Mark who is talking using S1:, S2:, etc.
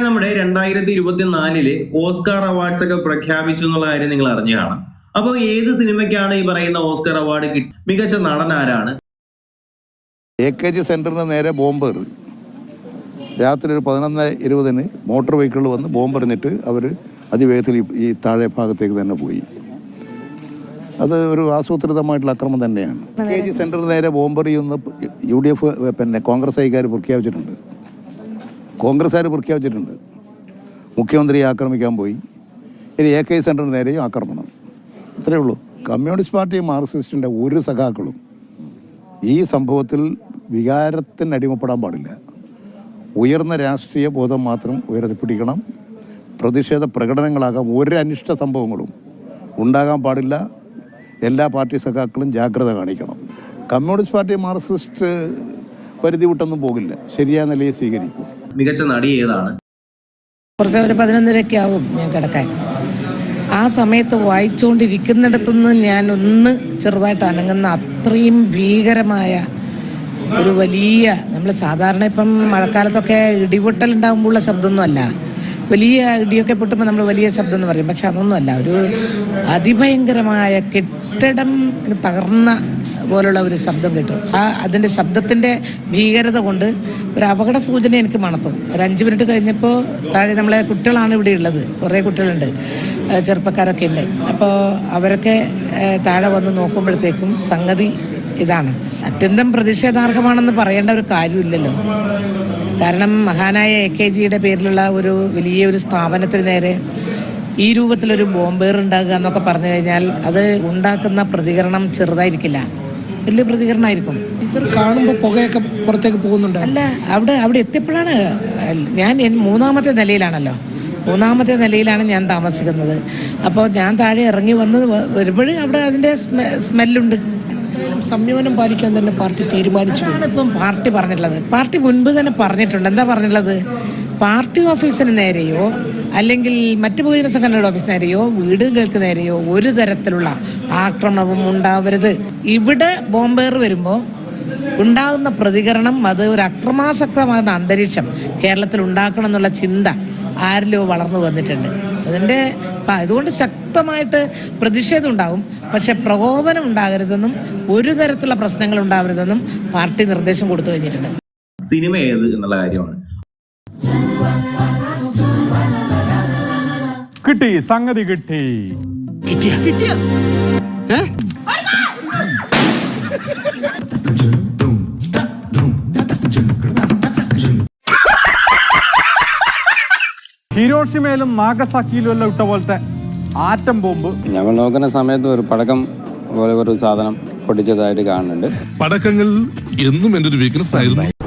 S1: നമ്മുടെ രണ്ടായിരത്തി ഇരുപത്തിനാലിൽ ഓസ്കാർ അവാർഡ്സ് ഒക്കെ പ്രഖ്യാപിച്ചു എന്നുള്ള കാര്യം നിങ്ങൾ അറിഞ്ഞതാണ് അപ്പോൾ ഏത് സിനിമയ്ക്കാണ് ഈ പറയുന്ന ഓസ്കാർ അവാർഡ് കിട്ടി മികച്ച നടൻ ആരാണ്?
S2: എ കെ ജി സെന്ററിന് നേരെ ബോംബ് എറി. രാത്രി ഒരു പതിനൊന്ന് ഇരുപതിന് മോട്ടോർ വെഹിക്കിളിൽ വന്ന് ബോംബ് എറിഞ്ഞിട്ട് അവർ അതിവേഗത്തിൽ ഈ- താഴെ ഭാഗത്തേക്ക് തന്നെ പോയി. അത് ഒരു ആസൂത്രിതമായിട്ടുള്ള അക്രമം തന്നെയാണ്. കെ ജി സെന്ററിന് നേരെ ബോംബ് എറിയുന്ന യു ഡി എഫ് പിന്നെ കോൺഗ്രസ് ഐക്കാർ പ്രഖ്യാപിച്ചിട്ടുണ്ട്. കോൺഗ്രസ്സുകാർ പ്രഖ്യാപിച്ചിട്ടുണ്ട്. മുഖ്യമന്ത്രിയെ ആക്രമിക്കാൻ പോയി. ഇനി എ കെ സെന്ററിന് നേരെയും ആക്രമണം. അത്രയേ ഉള്ളൂ. കമ്മ്യൂണിസ്റ്റ് പാർട്ടിയും മാർക്സിസ്റ്റിന്റെ ഒരു സഖാക്കളും ഈ സംഭവത്തിൽ വികാരത്തിന് അടിമപ്പെടാൻ പാടില്ല. ഉയർന്ന രാഷ്ട്രീയ ബോധം മാത്രം ഉയർത്തിപ്പിടിക്കണം. പ്രതിഷേധ പ്രകടനങ്ങളാകാം. ഒരു അനിഷ്ട സംഭവങ്ങളും ഉണ്ടാകാൻ പാടില്ല. എല്ലാ പാർട്ടി സഖാക്കളും ജാഗ്രത കാണിക്കണം. കമ്മ്യൂണിസ്റ്റ് പാർട്ടി മാർക്സിസ്റ്റ് പരിധി വിട്ടൊന്നും പോകില്ല. ശരിയായ നിലയെ സ്വീകരിക്കും.
S1: മികച്ച നടി ഏതാണ്?
S3: കുറച്ച് ഒരു പതിനൊന്നരയൊക്കെ ആവും ഞാൻ കിടക്കാൻ. ആ സമയത്ത് വായിച്ചുകൊണ്ടിരിക്കുന്നിടത്തുനിന്ന് ഞാൻ ഒന്ന് ചെറുതായിട്ട് അനങ്ങുന്ന അത്രയും ഭീകരമായ ഒരു വലിയ നമ്മൾ സാധാരണ ഇപ്പം മഴക്കാലത്തൊക്കെ ഇടിപൊട്ടൽ ഉണ്ടാകുമ്പോഴുള്ള ശബ്ദമൊന്നും അല്ല. വലിയ ഇടിയൊക്കെ പൊട്ടുമ്പോൾ നമ്മൾ വലിയ ശബ്ദം എന്ന് പറയും. പക്ഷെ അതൊന്നുമല്ല ഒരു അതിഭയങ്കരമായ കെട്ടിടം തകർന്ന പോലുള്ള ഒരു ശബ്ദം കിട്ടും. ആ അതിന്റെ ശബ്ദത്തിന്റെ ഭീകരത കൊണ്ട് ഒരു അപകട സൂചന എനിക്ക് മണത്തും. ഒരു അഞ്ച് മിനിറ്റ് കഴിഞ്ഞപ്പോൾ താഴെ നമ്മളെ കുട്ടികളാണ് ഇവിടെ ഉള്ളത്. കുറേ കുട്ടികളുണ്ട്. ചെറുപ്പക്കാരൊക്കെ ഉണ്ട് അപ്പോൾ അവരൊക്കെ താഴെ വന്ന് നോക്കുമ്പോഴത്തേക്കും സംഗതി ഇതാണ്. അത്യന്തം പ്രതിഷേധാർഹമാണെന്ന് പറയേണ്ട ഒരു കാര്യമില്ലല്ലോ. കാരണം മഹാനായ എ കെ ജിയുടെ പേരിലുള്ള ഒരു വലിയ ഒരു സ്ഥാപനത്തിന് നേരെ ഈ രൂപത്തിലൊരു ബോംബേർ ഉണ്ടാകുക എന്നൊക്കെ പറഞ്ഞു കഴിഞ്ഞാൽ അത് ഉണ്ടാക്കുന്ന പ്രതികരണം ചെറുതായിരിക്കില്ല. വലിയ പ്രതികരണമായിരിക്കും
S4: ടീച്ചർ കാണുമ്പോൾ പുകയൊക്കെ പുറത്തേക്ക് പോകുന്നുണ്ട്?
S3: അല്ല അവിടെ അവിടെ എത്തിയപ്പോഴാണ് ഞാൻ മൂന്നാമത്തെ നിലയിലാണല്ലോ. മൂന്നാമത്തെ നിലയിലാണ് ഞാൻ താമസിക്കുന്നത്. അപ്പോൾ ഞാൻ താഴെ ഇറങ്ങി വന്ന് വരുമ്പോഴും അവിടെ അതിന്റെ സ്മെല്ലുണ്ട്.
S4: സംയമനം പാലിക്കാൻ തന്നെ പാർട്ടി തീരുമാനിച്ചു.
S3: ഇപ്പം പാർട്ടി പറഞ്ഞിട്ടുള്ളത്. പാർട്ടി മുൻപ് തന്നെ പറഞ്ഞിട്ടുണ്ട്. എന്താ പറഞ്ഞിട്ടുള്ളത്? പാർട്ടി ഓഫീസിന് നേരെയോ അല്ലെങ്കിൽ മറ്റു പൊതുജന സംഘടനയുടെ ഓഫീസിന് നേരെയോ വീടുകൾക്ക് നേരെയോ ഒരു തരത്തിലുള്ള ആക്രമണവും ഉണ്ടാവരുത്. ഇവിടെ ബോംബേർ വരുമ്പോൾ ഉണ്ടാകുന്ന പ്രതികരണം അത് ഒരു അക്രമാസക്തമാകുന്ന അന്തരീക്ഷം കേരളത്തിൽ ഉണ്ടാക്കണം എന്നുള്ള ചിന്ത ആരിലോ വളർന്നു വന്നിട്ടുണ്ട്. അതിന്റെ ഇതുകൊണ്ട് അതുകൊണ്ട് ശക്തമായിട്ട് പ്രതിഷേധം ഉണ്ടാകും. പക്ഷെ പ്രകോപനം ഉണ്ടാകരുതെന്നും ഒരു തരത്തിലുള്ള പ്രശ്നങ്ങൾ ഉണ്ടാവരുതെന്നും പാർട്ടി നിർദ്ദേശം കൊടുത്തു കഴിഞ്ഞിട്ടുണ്ട്.
S1: സിനിമ ഏത് എന്നുള്ള കാര്യമാണ്.
S5: കിട്ടി സംഗതി കിട്ടി. ഹിരോഷിമയിലും നാഗസാക്കിയിലും എല്ലാം ഇട്ട പോലത്തെ ആറ്റം ബോംബ്.
S6: ഞങ്ങൾ നോക്കുന്ന സമയത്ത് ഒരു പടക്കം പോലെ ഒരു സാധനം പൊട്ടിച്ചതായിട്ട് കാണുന്നുണ്ട്.
S7: പടക്കങ്ങൾ എന്നും എന്റെ ഒരു വീക്ക്നെസ് ആയിരുന്നു.